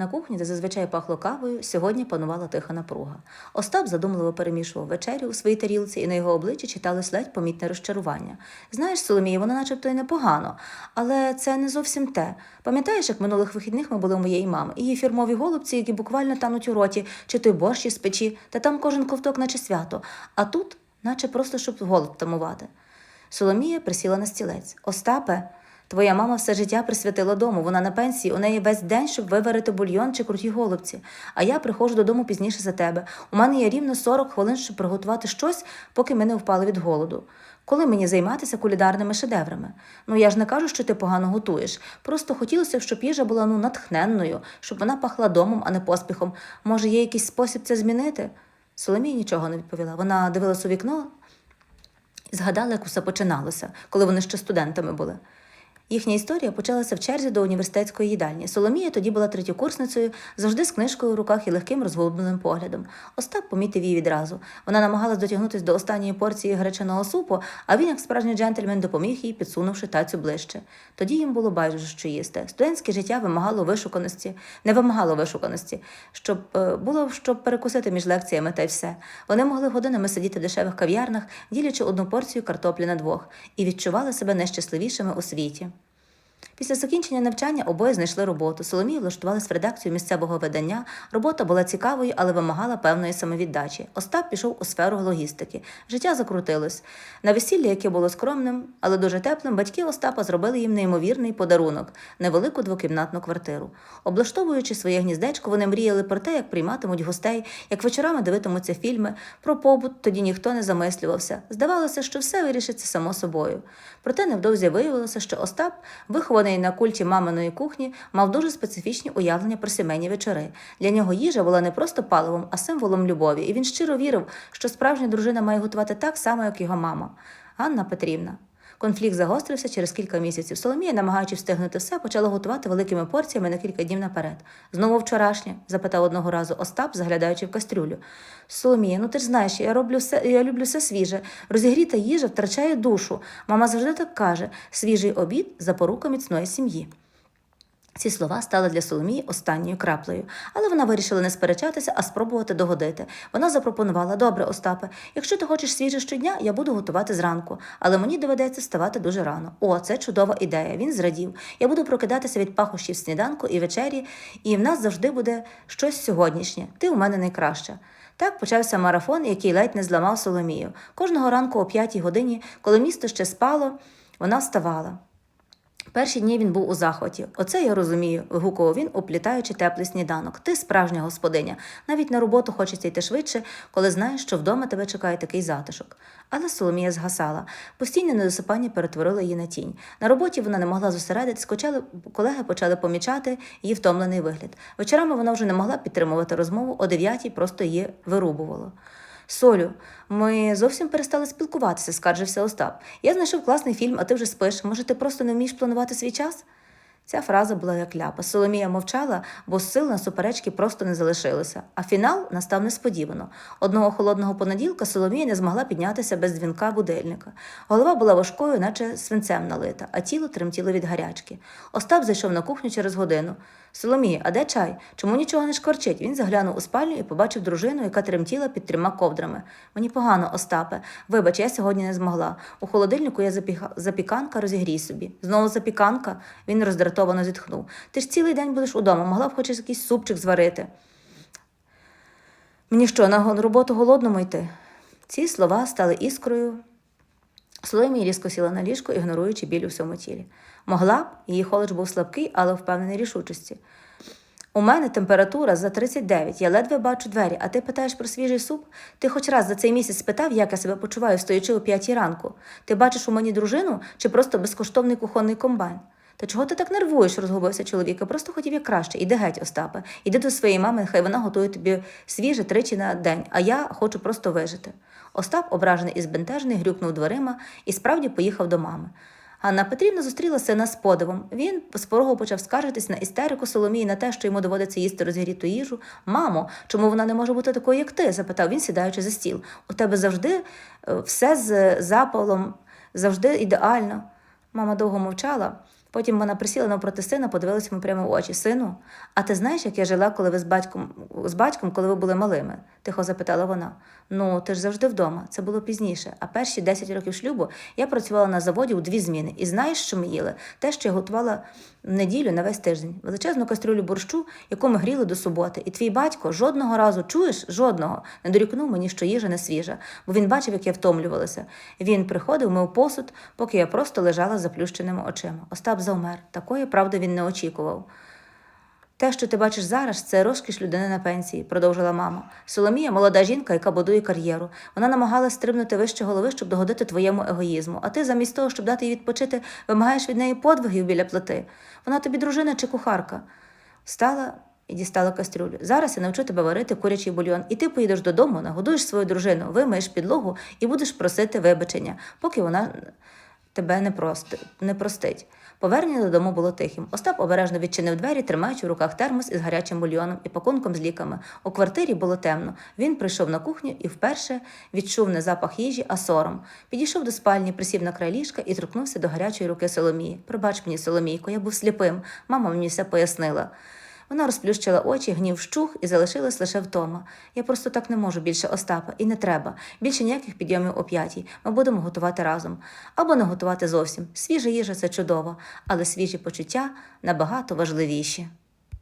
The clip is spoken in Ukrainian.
На кухні, де зазвичай пахло кавою, сьогодні панувала тиха напруга. Остап задумливо перемішував вечерю у своїй тарілці, і на його обличчі читалось ледь помітне розчарування. Знаєш, Соломія, воно начебто й непогано, але це не зовсім те. Пам'ятаєш, як минулих вихідних ми були у моєї мами? Її фірмові голубці, які буквально тануть у роті, чи той борщ із печі, та там кожен ковток, наче свято. А тут, наче просто щоб голод тамувати. Соломія присіла на стілець. Остапе, твоя мама все життя присвятила дому. Вона на пенсії, у неї весь день, щоб виварити бульйон чи круті голубці. А я приходжу додому пізніше за тебе. У мене є рівно 40 хвилин, щоб приготувати щось, поки ми не впали від голоду. Коли мені займатися кулінарними шедеврами? Ну я ж не кажу, що ти погано готуєш. Просто хотілося б, щоб їжа була ну натхненною, щоб вона пахла домом, а не поспіхом. Може, є якийсь спосіб це змінити? Соломія нічого не відповіла. Вона дивилась у вікно і згадала, як усе починалося, коли вони ще студентами були. Їхня історія почалася в черзі до університетської їдальні. Соломія тоді була третьокурсницею, завжди з книжкою у руках і легким розгубленим поглядом. Остап помітив її відразу. Вона намагалась дотягнутися до останньої порції гречаного супу, а він, як справжній джентльмен, допоміг їй, підсунувши тацю ближче. Тоді їм було байдуже, що їсти. Студентське життя вимагало вишуканості, не вимагало вишуканості, щоб е, було щоб перекусити між лекціями та й все. Вони могли годинами сидіти в дешевих кав'ярнах, ділячи одну порцію картоплі на двох, і відчували себе найщасливішими у світі. Після закінчення навчання обоє знайшли роботу. Соломія влаштувалась в редакцію місцевого видання. Робота була цікавою, але вимагала певної самовіддачі. Остап пішов у сферу логістики. Життя закрутилось. На весілля, яке було скромним, але дуже теплим, батьки Остапа зробили їм неймовірний подарунок невелику двокімнатну квартиру. Облаштовуючи своє гніздечко, вони мріяли про те, як прийматимуть гостей, як вечорами дивитимуться фільми. Про побут тоді ніхто не замислювався. Здавалося, що все вирішиться само собою. Проте невдовзі виявилося, що Остап, вихований на культі маминої кухні, мав дуже специфічні уявлення про сімейні вечори. Для нього їжа була не просто паливом, а символом любові, і він щиро вірив, що справжня дружина має готувати так само, як його мама. Ганна Петрівна. Конфлікт загострився через кілька місяців. Соломія, намагаючись встигнути все, почала готувати великими порціями на кілька днів наперед. Знову вчорашнє? запитав одного разу Остап, заглядаючи в кастрюлю. Соломія, ну ти ж знаєш, я роблю все, я люблю все свіже. Розігріта їжа втрачає душу. Мама завжди так каже: свіжий обід запорука міцної сім'ї. Ці слова стали для Соломії останньою краплею, але вона вирішила не сперечатися, а спробувати догодити. Вона запропонувала: добре, Остапе, якщо ти хочеш свіже щодня, я буду готувати зранку, але мені доведеться вставати дуже рано. О, це чудова ідея. Він зрадів. Я буду прокидатися від пахощів сніданку і вечері, і в нас завжди буде щось сьогоднішнє. Ти у мене найкраща. Так почався марафон, який ледь не зламав Соломію. Кожного ранку о п'ятій годині, коли місто ще спало, вона вставала. Перші дні він був у захваті. Оце я розумію, вигукував він, оплітаючи теплий сніданок. Ти справжня господиня. Навіть на роботу хочеться йти швидше, коли знаєш, що вдома тебе чекає такий затишок. Але Соломія згасала. Постійне недосипання перетворило її на тінь. На роботі вона не могла зосередитись, почали, колеги почали помічати її втомлений вигляд. Вечорами вона вже не могла підтримувати розмову, о дев'ятій просто її вирубувало. Солю, ми зовсім перестали спілкуватися, скаржився Остап. Я знайшов класний фільм, а ти вже спиш. Може, ти просто не вмієш планувати свій час? Ця фраза була як ляпа. Соломія мовчала, бо сил на суперечки просто не залишилося. А фінал настав несподівано. Одного холодного понеділка Соломія не змогла піднятися без дзвінка будильника. Голова була важкою, наче свинцем налита, а тіло тремтіло від гарячки. Остап зайшов на кухню через годину. Соломія, а де чай? Чому нічого не шкварчить? Він заглянув у спальню і побачив дружину, яка тремтіла під трьома ковдрами. Мені погано, Остапе. Вибач, я сьогодні не змогла. У холодильнику є запіха... запіканка, розігрій собі. Знову запіканка? Він роздратовано зітхнув. Ти ж цілий день будеш удома, могла б хоч якийсь супчик зварити. Мені що, на роботу голодному йти? Ці слова стали іскрою. Соломія різко сіла на ліжко, ігноруючи біль у всьому тілі. Могла б, її холодж був слабкий, але впевнений рішучості. У мене температура за 39, я ледве бачу двері, а ти питаєш про свіжий суп? Ти хоч раз за цей місяць спитав, як я себе почуваю, стоячи о п'ятій ранку. Ти бачиш у мені дружину чи просто безкоштовний кухонний комбайн? Та чого ти так нервуєш? розгубився чоловік. Я просто хотів як краще. Іди геть, Остапе. Іди до своєї мами, хай вона готує тобі свіже тричі на день, а я хочу просто вижити. Остап, ображений і збентежений, грюкнув дверима і справді поїхав до мами. Ганна Петрівна зустріла сина з подивом. Він з порогу почав скаржитись на істерику Соломії на те, що йому доводиться їсти розгріту їжу. Мамо, чому вона не може бути такою, як ти? запитав він, сідаючи за стіл. У тебе завжди е, все з запалом, завжди ідеально. Мама довго мовчала. Потім вона присіла навпроти сина, подивилася йому прямо в очі. Сину, а ти знаєш, як я жила, коли ви з батьком з батьком, коли ви були малими? Тихо запитала вона. Ну, ти ж завжди вдома. Це було пізніше. А перші 10 років шлюбу я працювала на заводі у дві зміни. І знаєш, що ми їли? Те, що я готувала неділю на весь тиждень. Величезну кастрюлю борщу, яку ми гріли до суботи. І твій батько жодного разу чуєш? Жодного не дорікнув мені, що їжа не свіжа, бо він бачив, як я втомлювалася. Він приходив, мив посуд, поки я просто лежала заплющеними очима. Остап завмер. Такої правди він не очікував. Те, що ти бачиш зараз, це розкіш людини на пенсії, продовжила мама. Соломія молода жінка, яка будує кар'єру. Вона намагалась стрибнути вище голови, щоб догодити твоєму егоїзму. А ти, замість того, щоб дати їй відпочити, вимагаєш від неї подвигів біля плити. Вона тобі дружина чи кухарка. Встала і дістала кастрюлю. Зараз я навчу тебе варити курячий бульйон, і ти поїдеш додому, нагодуєш свою дружину, вимиєш підлогу і будеш просити вибачення, поки вона тебе не, прости, не простить. Повернення додому було тихим. Остап обережно відчинив двері, тримаючи в руках термос із гарячим бульйоном і пакунком з ліками. У квартирі було темно. Він прийшов на кухню і вперше відчув не запах їжі, а сором. Підійшов до спальні, присів на край ліжка і торкнувся до гарячої руки Соломії. Пробач мені, Соломійко, я був сліпим. Мама мені все пояснила. Вона розплющила очі, гнів вщух і залишилась лише втома. Я просто так не можу більше Остапа, і не треба. Більше ніяких підйомів о п'ятій. Ми будемо готувати разом. Або не готувати зовсім. Свіжа їжа це чудово, але свіжі почуття набагато важливіші.